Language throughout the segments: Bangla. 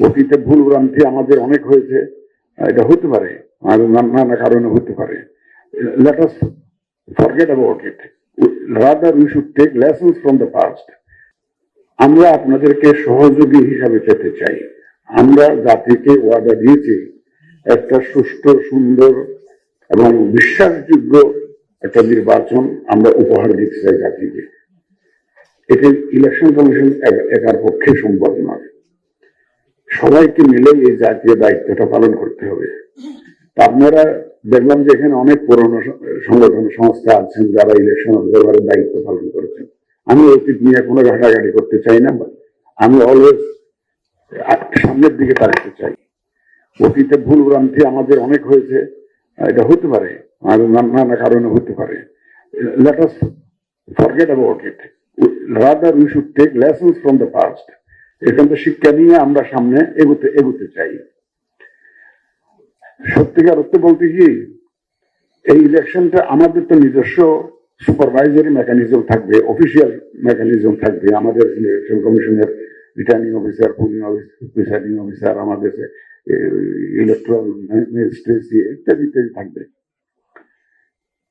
অতীতে ভুল ভ্রান্তি আমাদের অনেক হয়েছে। এটা হতে পারে। নানা কারণে হতে পারে। Let us forget about it rather we should take lessons from the past আমরা আপনাদেরকে সহযোগী হিসাবে পেতে চাই। আমরা জাতিকে ওয়াদা দিয়েছি একটা সুষ্ঠু, সুন্দর এবং বিশ্বাসযোগ্য একটা নির্বাচন আমরা উপহার দিতে চাই জাতিকে। এটি ইলেকশন কমিশন একার পক্ষে সম্ভব নয়। সবাইকে মিলে এই জাতীয় দায়িত্বটা পালন করতে হবে। আপনারা দেখলাম যে এখানে অনেক পুরনো সংগঠন, সংস্থা আছেন যারা ইলেকশন অবজারভারের দায়িত্ব পালন করেছেন। আমি অতীত নিয়ে কোনো ঘাটাঘাটি করতে চাই না আমি অলওয়েজ সামনের দিকে তাকাতে চাই। অতীতে ভুল ভ্রান্তি আমাদের অনেক হয়েছে এটা হতে পারে না- নানা কারণে হতে পারে। Let us forget about it rather we should take lessons from the past এখান থেকে শিক্ষা নিয়ে আমরা সামনে এগোতে এগোতে চাই। সত্যিকার অর্থে বলতে কি, এই ইলেকশনটা আমাদের তো নিজস্ব সুপারভাইজারি মেকানিজম থাকবে অফিসিয়াল মেকানিজম থাকবে। আমাদের ইলেকশন কমিশনের returning officer polling presiding officer আমাদের ইলেকট্রাল ম্যাজিস্ট্রেসি ইত্যাদি ইত্যাদি থাকবে।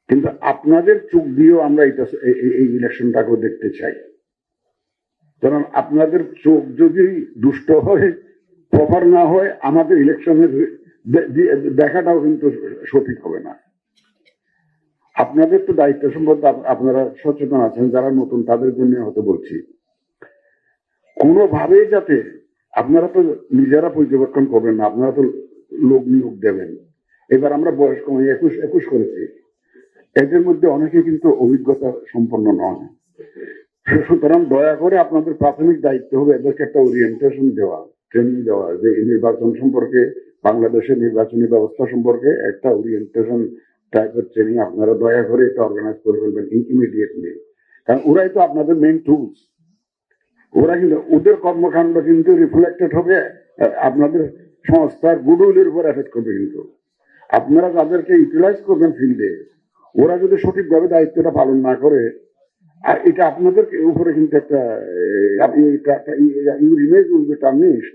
কিন্তু আপনাদের চোখ দিয়েও আমরা এটা এই ইলেকশনটাকেও দেখতে চাই। কারণ আপনাদের চোখ যদি দুষ্ট হয় প্রপার না হয়, আমাদের ইলেকশনের দেখাটাও কিন্তু সঠিক হবে না। আপনাদের তো দায়িত্ব সম্বন্ধে আপনারা সচেতন আছেন, যারা নতুন, তাদের জন্য হয়তো বলছি। কোনোভাবেই যাতে আপনারা তো নিজেরা পর্যবেক্ষণ করবেন না, আপনারা তো লোক নিয়োগ দেবেন। এবার আমরা বয়স কমে একুশ একুশ করেছি। এদের মধ্যে অনেকে কিন্তু অভিজ্ঞতা সম্পন্ন নয়। সুতরাং দয়া করে আপনাদের প্রাথমিক দায়িত্ব হবে এদেরকে একটা ওরিয়েন্টেশন দেওয়া ট্রেনিং দেওয়া, যে এই নির্বাচন সম্পর্কে, বাংলাদেশের নির্বাচনী ব্যবস্থা সম্পর্কে একটা ওরিয়েন্টেশন টাইপের ট্রেনিং আপনারা দয়া করে এটা অর্গানাইজ করে ফেলবেন ইমিডিয়েটলি কারণ ওরাই তো আপনাদের মেইন টুলস ওরা কিন্তু, ওদের কর্মকাণ্ড কিন্তু রিফ্লেক্টেড হবে, আপনাদের সংস্থার গুডউইলের উপর এফেক্ট করবে কিন্তু। আপনারা তাদেরকে ইউটিলাইজ করবেন ফিল্ডে ওরা যদি সঠিকভাবে দায়িত্বটা পালন না করে আর এটা আপনাদের উপরে কিন্তু একটা your image will be tarnish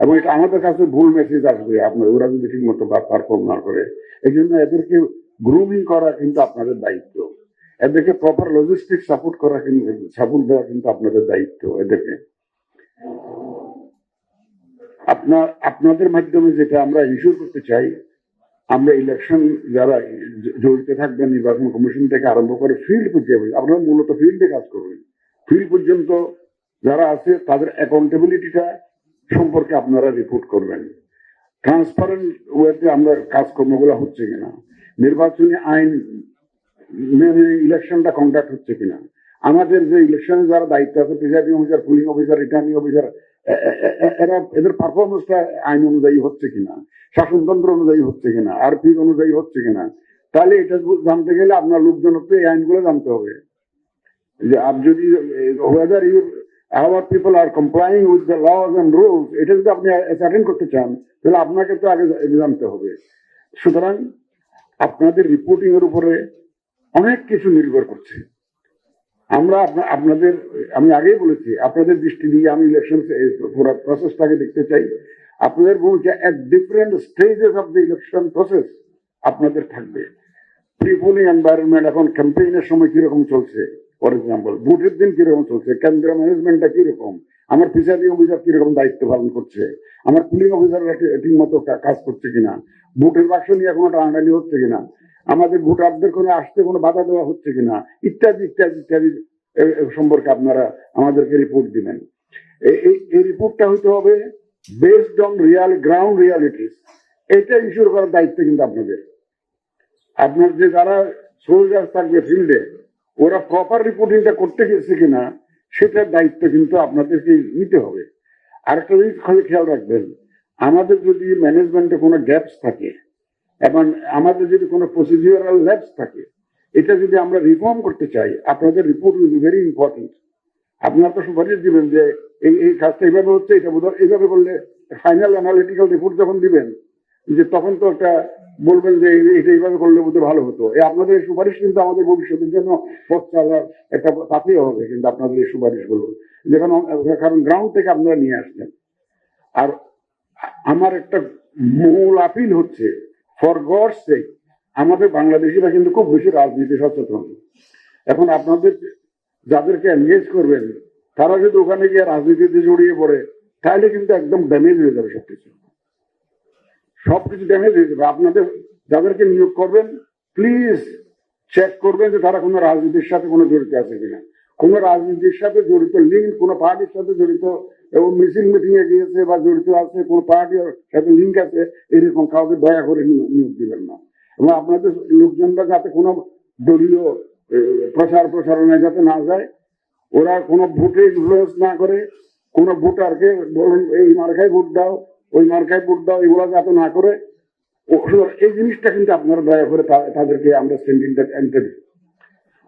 এবং এটা আমাদের কাছে ভুল মেসেজ আসবে, আপনার, ওরা যদি ঠিক মতো পারফর্ম না করে। এই জন্য এদেরকে গ্রুমিং করা কিন্তু আপনাদের দায়িত্ব। এদেরকে প্রপার লজিস্টিক সাপোর্ট করা কিন্তু সাপোর্ট দেওয়া কিন্তু আপনাদের দায়িত্ব এদেরকে। আপনার, আপনাদের মাধ্যমে যেটা আমরা ইস্যুর করতে চাই আমরা ইলেকশন যারা জড়িত থাকবেন, নির্বাচন কমিশন থেকে আরম্ভ করে ফিল্ড পর্যায়ে আপনারা মূলত ফিল্ডে কাজ করবেন। ফিল্ড পর্যন্ত যারা আছে, তাদের অ্যাকাউন্টেবিলিটিটা সম্পর্কে আপনারা রিপোর্ট করবেন। ট্রান্সপারেন্ট ওয়েতে আমরা কাজকর্মগুলো হচ্ছে কিনা, নির্বাচনী আইন মেনে ইলেকশনটা কন্ডাক্ট হচ্ছে কিনা। আমাদের যে ইলেকশনে যারা দায়িত্ব আছে presiding officer polling officer returning officer এরা এদের পারফরমেন্সটা আইন অনুযায়ী হচ্ছে কিনা? শাসনতন্ত্র অনুযায়ী হচ্ছে কিনা? আরপি অনুযায়ী হচ্ছে কিনা? তাহলে এটা জানতে গেলে আপনার লোকজনত্ব এই আইনগুলো জানতে হবে। যে আপনি যদি whether you our people are complying with the laws and rules এটা যদি আপনি অ্যাটেন্ড করতে চান, তাহলে আপনাকে তো আগে জানতে হবে। সুতরাং আপনাদের রিপোর্টিং এর উপরে অনেক কিছু নির্ভর করছে। আমরা আপনাদের, আমি আগেই বলেছি, আপনাদের দৃষ্টি দিয়ে আমি ইলেকশন প্রসেসটাকে দেখতে চাই। আপনাদের ভূমিকা এক different stages of the election process আপনাদের থাকবে। ত্রিপুলি এনভায়রনমেন্ট এখন ক্যাম্পেইনের সময় কীরকম চলছে? ফর এক্সাম্পল ভোটের দিন কীরকম চলছে? কেন্দ্র ম্যানেজমেন্টটা কীরকম? আমার প্রিসাইডিং অফিসার কীরকম দায়িত্ব পালন করছে? আমার পুলিং অফিসাররা ঠিক মতো কাজ করছে কিনা? ভোটের বাক্স নিয়ে কোনো টানাটানি হচ্ছে কিনা? আমাদের ভোটারদের কোনো আসতে কোনো বাধা দেওয়া হচ্ছে কিনা? ইত্যাদি ইত্যাদি ইত্যাদি সম্পর্কে আপনারা আমাদেরকে রিপোর্ট দিবেন। এই- এই- রিপোর্টটা হইতে হবে based on real ground realities এটা ইস্যুর করার দায়িত্ব কিন্তু আপনাদের। আপনার যে যারা সোলজার থাকবে ফিল্ডে ওরা প্রপার রিপোর্টিংটা করতে গেছে কিনা? সেটার দায়িত্ব কিন্তু আপনাদেরকে নিতে হবে। আরেকটা জিনিস খেয়াল রাখবেন, আমাদের যদি ম্যানেজমেন্টে কোনো গ্যাপস থাকে, এবং আমাদের যদি কোনো প্রসিডিউরাল ল্যাপস থাকে, এটা যদি আমরা রিফর্ম করতে চাই, আপনাদের রিপোর্ট উইল ভেরি ইম্পর্টেন্ট আপনারা তো সুপারিশ দিবেন যে এই এই কাজটা এইভাবে হচ্ছে, এটা বোধহয় এইভাবে করলে ফাইনাল অ্যানালিটিক্যাল রিপোর্ট যখন দিবেন, যে তখন তো একটা বলবেন যে এটা এইভাবে করলে বোধহয় ভালো হতো। এই আপনাদের সুপারিশ কিন্তু আমাদের ভবিষ্যতের জন্য পথ চলার একটা পাথেয় হবে কিন্তু আপনাদের এই সুপারিশগুলো। যেখানে কারণ গ্রাউন্ড থেকে আপনারা নিয়ে আসছেন। আর আমার একটা মূল আপিল হচ্ছে ফর গড সেক আমাদের বাংলাদেশিরা কিন্তু খুব বেশি রাজনীতি সচেতন। এখন আপনাদের যাদেরকে এনগেজ করবেন, তারা যদি ওখানে গিয়ে রাজনীতিতে জড়িয়ে পড়ে, তাহলে কিন্তু একদম ড্যামেজ হয়ে যাবে সবকিছু। সবকিছু দেখে হয়ে যাবে। আপনাদের যাদেরকে নিয়োগ করবেন প্লিজ চেক করবেন যে তারা কোনো রাজনীতির সাথে কোনো জড়িত আছে কিনা। কোনো রাজনীতির সাথে জড়িত লিঙ্ক কোনো পার্টির সাথে জড়িত, এবং মিছিল মিটিং এ গিয়েছে বা জড়িত আছে, কোনো পার্টির সাথে লিঙ্ক আছে, এরকম কাউকে দয়া করে নিয়োগ দিবেন না। এবং আপনাদের লোকজনরা যাতে কোনো দলীয় প্রচার প্রসারণে যাতে না যায়, ওরা কোনো ভোটে ইনফ্লুয়েন্স না করে, কোনো ভোটারকে বলুন, এই মার্কায় ভোট দাও ওই মার্কায় ভোট দাও, এগুলো যাতে না করে এই জিনিসটা কিন্তু আপনারা দয়া করে তাদেরকে আনতে দিন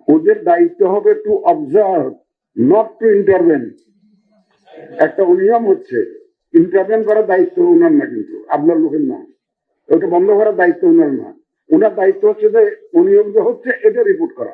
ওদের দায়িত্ব হবে to observe not to intervene একটা অনিয়ম হচ্ছে ইন্টারভেন করার দায়িত্ব ওনার না কিন্তু, আপনার লোকের না। ওটা বন্ধ করার দায়িত্ব ওনার না। ওনার দায়িত্ব হচ্ছে যে, অনিয়ম যে হচ্ছে, এটা রিপোর্ট করা।